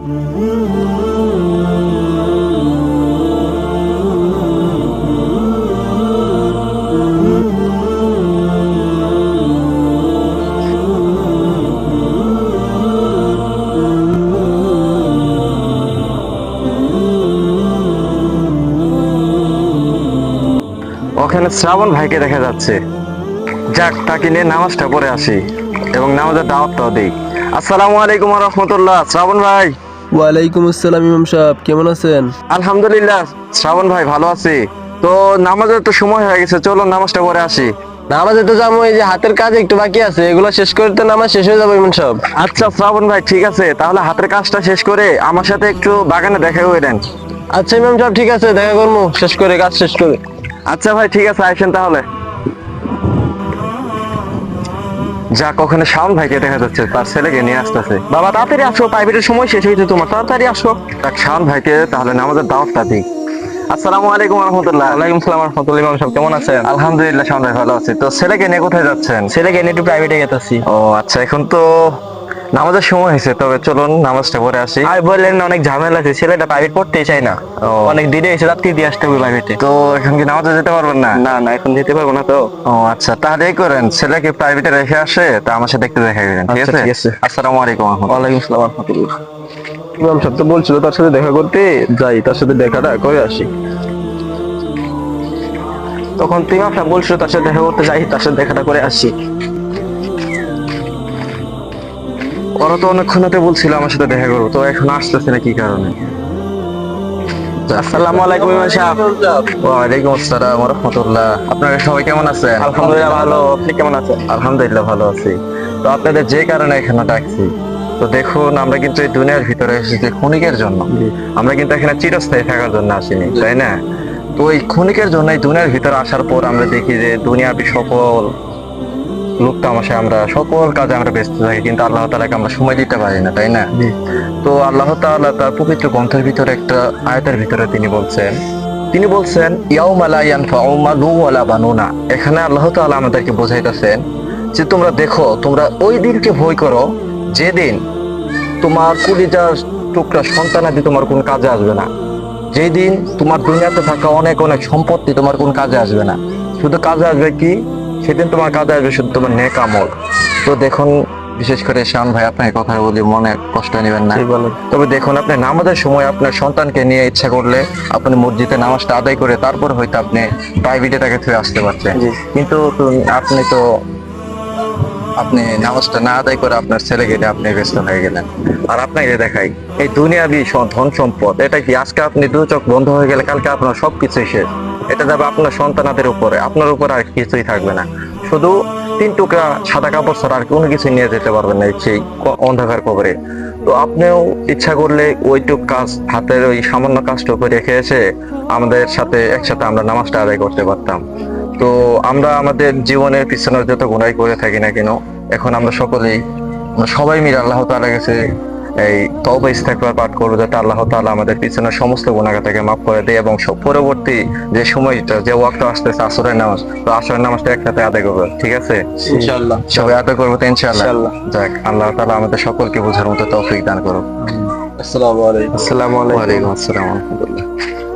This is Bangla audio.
ওখানে শ্রাবণ ভাইকে দেখা যাচ্ছে। যাক, তাকে নিয়ে নামাজটা পড়ে আসি এবং নামাজের দাওয়াতটাও দিই। আসসালামু আলাইকুম রহমতুল্লাহ। শ্রাবণ ভাই। ওয়ালাইকুম আসসালাম ইমাম সাহেব। কেমন আছেন? আলহামদুলিল্লাহ শ্রাবণ ভাই ভালো আছি। তো নামাজের তো সময় হয়ে গেছে চলো নামাজটা পড়ে আসি। নামাজে তো যাব এই যে হাতের কাজ একটু বাকি আছে এগুলো শেষ করতে নামাজ শেষ হয়ে যাবে ইমাম সাহেব। আচ্ছা শ্রাবণ ভাই ঠিক আছে। তাহলে হাতের কাজটা শেষ করে আমার সাথে একটু বাগানে দেখা করে দেন আচ্ছা ইমাম সাহেব ঠিক আছে দেখা করব শেষ করে কাজ শেষ করে। আচ্ছা ভাই ঠিক আছে আসেন তাহলে। যাক ওখানে শাওন ভাইকে দেখা যাচ্ছে তার ছেলেকে নিয়ে আসতেছে। বাবা তাড়াতাড়ি আসো প্রাইভেটের সময় শেষ হয়েছে তোমার তাড়াতাড়ি আসো। শাওন ভাইকে তাহলে নামাজের দাওয়াতটা দিই। আসসালামু আলাইকুম রহমতুল্লাহ। ওয়ালাইকুম সালাম রহমতুল্লাহ ইমাম সাহেব কেমন আছেন? আলহামদুলিল্লাহ শাওন ভাই ভালো আছি। তো ছেলেকে নিয়ে কোথায় যাচ্ছেন? ছেলেকে নিয়ে একটু প্রাইভেটে গেতেছি। ও আচ্ছা এখন তো নামাজের সময় হয়েছে তবে চলুন নামাজটা পরে আসি। আর বললেন অনেক ঝামেলা আছে ছেলেটা প্রাইভেট পড়তেই চাই না। অনেক দিনে এসে রাত্রি দিয়ে আসতে হবে প্রাইভেটে তো এখন কি নামাজে যেতে পারবেন না? না না এখন যেতে পারব না তো। ও আচ্ছা তাহলে এই করেন ছেলেকে প্রাইভেটে রেখে আসে তা আমার সাথে একটু দেখা করেন ঠিক আচ্ছা, আছে? ঠিক আসসালামু আলাইকুম। ওয়ালাইকুম সালাম রহমতুল্লাহ ইমাম সাহেব তো বলছিল তার সাথে দেখা করতে যাই তার সাথে দেখাটা করে আসি। তখন তুই ইমাম সাহেব বলছিল তার সাথে দেখা করতে যাই তার সাথে দেখাটা করে আসি। ওরা তো অনেকক্ষণ হতে বলছিল আমার সাথে দেখা করব তো এখন আসতেছে না কি কারণে? আসসালামু আলাইকুম ইমাম সাহেব। ওয়ালাইকুম আসসালাম রহমতুল্লাহ। আপনারা সবাই কেমন আছেন? আলহামদুলিল্লাহ ভালো আপনি কেমন আছেন? আলহামদুলিল্লাহ ভালো আছি। তো আপনাদের যে কারণে এখানে ডাকছি তো দেখুন আমরা কিন্তু এই দুনিয়ার ভিতরে এসেছি ক্ষণিকের জন্য। আমরা কিন্তু এখানে চিরস্থায়ী থাকার জন্য আসিনি তাই না? তো এই ক্ষণিকের জন্য এই দুনিয়ার ভিতরে আসার পর আমরা দেখি যে দুনিয়ার সকল লোক তামাশায় আমরা সকল কাজে আমরা ব্যস্ত থাকি কিন্তু আল্লাহ তালাকে আমরা সময় দিতে পারি না তাই না? তো আল্লাহ তাআলা তার পবিত্র গ্রন্থের ভিতরে একটা আয়াতের ভিতরে তিনি বলছেন তিনি বলছেন বানুনা। এখানে আল্লাহ তাআলা আমাদেরকে বোঝাইতেছেন যে তোমরা দেখো তোমরা ওই দিনকে ভয় করো যেদিন তোমার কুলিজার টুকরা সন্তানাদি তোমার কোন কাজে আসবে না। যেদিন তোমার দুনিয়াতে থাকা অনেক অনেক সম্পত্তি তোমার কোন কাজে আসবে না। শুধু কাজে আসবে কি? সেদিন তোমার কাজে আসবে শুধু তোমার নেক আমল। তো দেখুন বিশেষ করে শান ভাই আপনাকে কথা বলি মনে কষ্ট নেবেন না। তবে দেখুন আপনি নামাজের সময় আপনার সন্তানকে নিয়ে ইচ্ছা করলে আপনি মসজিদে নামাজটা আদায় করে তারপর হয়তো আপনি প্রাইভেটে তাকে থুয়ে আসতে পারছেন কিন্তু আপনি তো আপনি নামাজটা না আদায় করে আপনার ছেলে গেলে আপনি ব্যস্ত হয়ে গেলেন। আর আপনাকে দেখাই এই দুনিয়াবি ধন সম্পদ এটা কি আজকে আপনি দু চোখ বন্ধ হয়ে গেলে কালকে আপনার সবকিছুই শেষ? এটা যাবে আপনার সন্তানাদের উপরে আপনার উপর আর কিছুই থাকবে না। শুধু তিন টুকরা সাদা কাপড় ছাড়া আর কোনো কিছু নিয়ে যেতে পারবেন না সেই অন্ধকার কবরে। তো আপনিও ইচ্ছা করলে ওইটুক কাজ হাতের ওই সামান্য কাজটুকু রেখে এসে আমাদের সাথে একসাথে আমরা নামাজটা আদায় করতে পারতাম। তো আমরা আমাদের জীবনের পিছনে যত গুণাই করে থাকি না কেন, এখন আমরা সকলেই সবাই মিলে আল্লাহ তাআলা কাছে এই তওবা ইস্তেকবার পাঠ করব যাতে আল্লাহ তাআলা আমাদের পিছনের সমস্ত গুণাগাতাকে মাফ করে দেয় এবং সব- পরবর্তী যে সময়টা যে ওয়াক্ত আসতেছে আসরের নামাজ তো আসরের নামাজটা একসাথে আদায় করব ঠিক আছে? ইনশাআল্লাহ। সবাই আদায় করব তো ইনশাআল্লাহ? ইনশাআল্লাহ। যাক আল্লাহ তাআলা আমাদের সকলকে বোঝার মতো তৌফিক দান করুক। আসসালামু আলাইকুম। আসসালামু আলাইকুম। আসসালামু রাহমাতুল্লাহ।